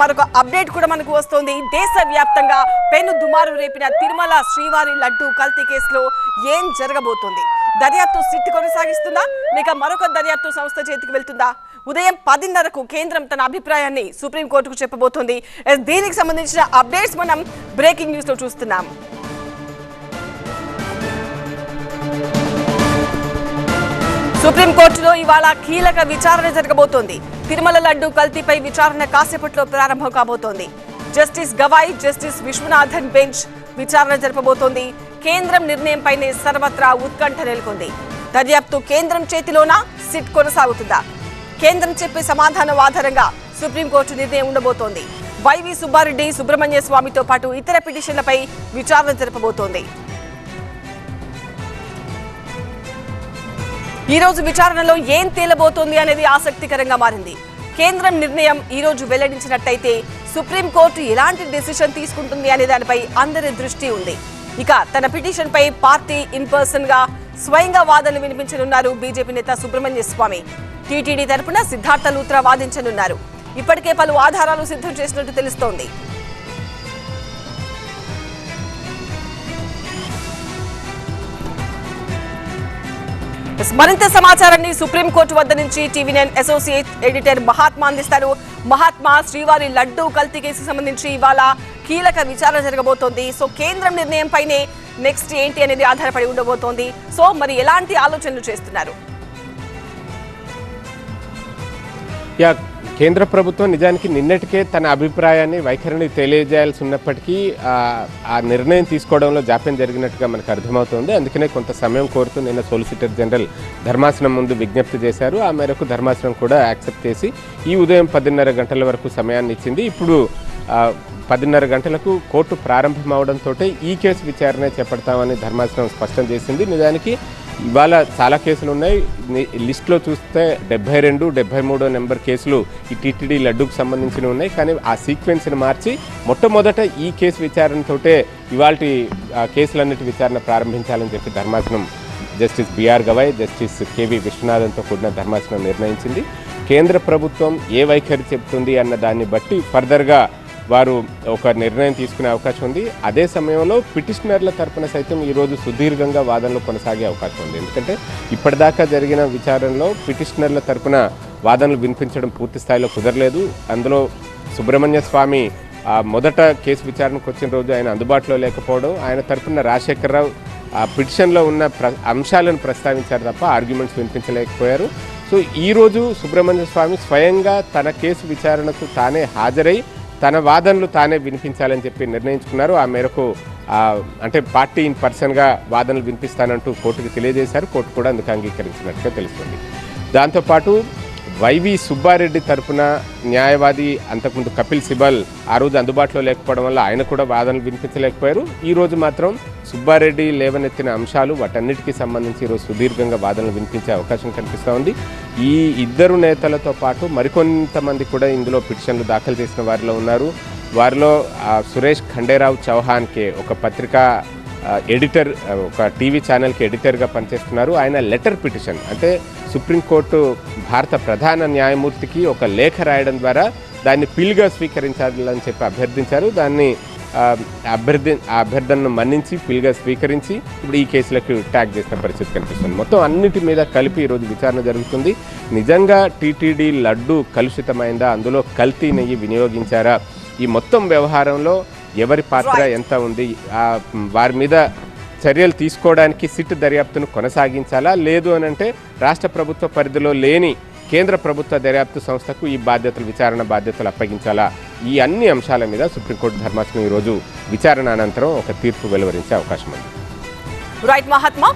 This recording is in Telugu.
మరొక అప్డేట్ కూడా మనకు వస్తోంది. దేశ వ్యాప్తంగా పెను దుమారు రేపిన తిరుమల శ్రీవారి లడ్డు కల్తీ కేసులో ఏం జరగబోతోంది? దర్యాప్తు సిట్ కొనసాగిస్తుందా? లేక మరొక దర్యాప్తు సంస్థ చేతికి వెళ్తుందా? ఉదయం పదిన్నరకు కేంద్రం తన అభిప్రాయాన్ని సుప్రీంకోర్టుకు చెప్పబోతోంది. దీనికి సంబంధించిన అప్డేట్స్ మనం బ్రేకింగ్ న్యూస్లో చూస్తున్నాం. సుప్రీంకోర్టులో ఇవాళ కీలక విచారణ జరగబోతోంది. తిరుమల లడ్డు కల్తీపై విచారణ కాసేపట్లో ప్రారంభం కాబోతోంది. Justice Gavai justice Viswanathan bench విచారణ జరపబోతోంది. కేంద్రం నిర్ణయంపైనే సర్వత్రా ఉత్కంఠ నెలకొంది. దర్యాప్తు కేంద్రం చేతిలోనా? సిట్ కొనసాగుతుందా? కేంద్రం చెప్పే సమాధానం ఆధారంగా సుప్రీంకోర్టు నిర్ణయం ఉండబోతోంది. వైవి సుబ్బారెడ్డి సుబ్రహ్మణ్య స్వామితో పాటు ఇతర పిటిషన్లపై విచారణ జరపబోతోంది. ఈ రోజు విచారణలో ఏం తేలబోతోంది అనేది ఆసక్తికరంగా మారింది. కేంద్రం నిర్ణయం ఈ రోజు వెల్లడించినట్టయితే సుప్రీంకోర్టు ఎలాంటి డెసిషన్ తీసుకుంటుంది అనే దానిపై అందరి దృష్టి ఉంది. ఇక తన పిటిషన్ పై పార్టీ ఇన్ పర్సన్గా స్వయంగా వాదనలు వినిపించనున్నారు బీజేపీ నేత సుబ్రహ్మణ్య స్వామి. టీటీడీ తరపున సిద్ధార్థ లూత్రా వాదించనున్నారు. ఇప్పటికే పలు ఆధారాలు సిద్ధం చేసినట్టు తెలుస్తోంది. మరింత సమాచారాన్ని సుప్రీంకోర్టు వద్ద నుంచి TV nine associate editor Mahatma అందిస్తారు. మహాత్మా శ్రీవారి లడ్డూ కల్తీ కేసు సంబంధించి ఇవాళ కీలక విచారణ జరగబోతోంది. సో కేంద్రం నిర్ణయం పైనే నెక్స్ట్ ఏంటి అనేది ఆధారపడి ఉండబోతోంది. సో మరి ఎలాంటి ఆలోచనలు చేస్తున్నారు? యా కేంద్ర ప్రభుత్వం నిజానికి నిన్నటికే తన అభిప్రాయాన్ని వైఖరిని తెలియజేయాల్సి ఉన్నప్పటికీ ఆ, నిర్ణయం తీసుకోవడంలో జాప్యం జరిగినట్టుగా మనకు అర్థమవుతోంది. అందుకనే కొంత సమయం కోరుతూ నిన్న సోలిసిటర్ జనరల్ ధర్మాసనం ముందు విజ్ఞప్తి చేశారు. ఆ మేరకు ధర్మాసనం కూడా యాక్సెప్ట్ చేసి ఈ ఉదయం పదిన్నర గంటల వరకు సమయాన్ని ఇచ్చింది. ఇప్పుడు పదిన్నర గంటలకు కోర్టు ప్రారంభమవడంతో ఈ కేసు విచారణ చేపడతామని ధర్మాసనం స్పష్టం చేసింది. నిజానికి ఇవాళ చాలా కేసులు ఉన్నాయి. లిస్ట్లో చూస్తే డెబ్బై రెండు డెబ్బై మూడో నెంబర్ కేసులు ఈ టీటీడీ లడ్డుకు సంబంధించిన ఉన్నాయి. కానీ ఆ సీక్వెన్స్ని మార్చి మొట్టమొదట ఈ కేసు విచారణతోటే ఇవాళ కేసులన్నిటి విచారణ ప్రారంభించాలని చెప్పి ధర్మాసనం justice BR Gavai justice KV విశ్వనాథన్తో కూడిన ధర్మాసనం నిర్ణయించింది. కేంద్ర ప్రభుత్వం ఏ వైఖరి చెబుతుంది అన్న దాన్ని బట్టి ఫర్దర్గా వారు ఒక నిర్ణయం తీసుకునే అవకాశం ఉంది. అదే సమయంలో పిటిషనర్ల తరపున సైతం ఈరోజు సుదీర్ఘంగా వాదనలు కొనసాగే అవకాశం ఉంది. ఎందుకంటే ఇప్పటిదాకా జరిగిన విచారణలో పిటిషనర్ల తరపున వాదనలు వినిపించడం పూర్తి స్థాయిలో కుదరలేదు. అందులో సుబ్రహ్మణ్య స్వామి మొదట కేసు విచారణకు వచ్చిన రోజు ఆయన అందుబాటులో లేకపోవడం ఆయన తరపున రాజశేఖరరావు ఆ పిటిషన్లో ఉన్న ప్ర అంశాలను ప్రస్తావించారు తప్ప ఆర్గ్యుమెంట్స్ వినిపించలేకపోయారు. సో ఈరోజు సుబ్రహ్మణ్య స్వామి స్వయంగా తన కేసు విచారణకు తానే హాజరై తన వాదనలు తానే వినిపించాలని చెప్పి నిర్ణయించుకున్నారు. ఆ మేరకు అంటే పార్టీ ఇన్ పర్సన్గా వాదనలు వినిపిస్తానంటూ కోర్టుకు తెలియజేశారు. కోర్టు కూడా అందుకు అంగీకరించినట్టుగా తెలుస్తుంది. దాంతోపాటు వైవి సుబ్బారెడ్డి తరఫున న్యాయవాది అంతకుముందు కపిల్ సిబల్ ఆ రోజు అందుబాటులో లేకపోవడం వల్ల ఆయన కూడా వాదనలు వినిపించలేకపోయారు. ఈరోజు మాత్రం సుబ్బారెడ్డి లేవనెత్తిన అంశాలు వాటన్నిటికీ సంబంధించి ఈరోజు సుదీర్ఘంగా వాదనలు వినిపించే అవకాశం కనిపిస్తూ ఉంది. ఈ ఇద్దరు నేతలతో పాటు మరికొంతమంది కూడా ఇందులో పిటిషన్లు దాఖలు చేసిన వారిలో ఉన్నారు. వారిలో సురేష్ ఖండేరావు చౌహాన్కే ఒక పత్రికా ఎడిటర్ ఒక టీవీ ఛానల్కి ఎడిటర్గా పనిచేస్తున్నారు. ఆయన లెటర్ పిటిషన్ అంటే సుప్రీంకోర్టు భారత ప్రధాన న్యాయమూర్తికి ఒక లేఖ రాయడం ద్వారా దాన్ని పిల్గా స్వీకరించాలని చెప్పి అభ్యర్థించారు. దాన్ని అభ్యర్థి ఆ అభ్యర్థనను మన్నించి పిల్గా స్వీకరించి ఇప్పుడు ఈ కేసులకు ట్యాగ్ చేసిన పరిస్థితి కనిపిస్తుంది. మొత్తం అన్నిటి మీద కలిపి ఈరోజు విచారణ జరుగుతుంది. నిజంగా టీటీడీ లడ్డు కలుషితమైందా? అందులో కల్తీ నెయ్యి వినియోగించారా? ఈ మొత్తం వ్యవహారంలో ఎవరి పాత్ర. ఎంత ఉంది? వారి మీద చర్యలు తీసుకోవడానికి సిట్ దర్యాప్తును కొనసాగించాలా? లేదు అని అంటే రాష్ట్ర ప్రభుత్వ పరిధిలో లేని కేంద్ర ప్రభుత్వ దర్యాప్తు సంస్థకు ఈ బాధ్యతలు విచారణ బాధ్యతలు అప్పగించాలా? ఈ అన్ని అంశాల మీద సుప్రీంకోర్టు ధర్మాసనం ఈరోజు విచారణ అనంతరం ఒక తీర్పు వెలువరించే అవకాశం ఉంది. రైట్ మహాత్మా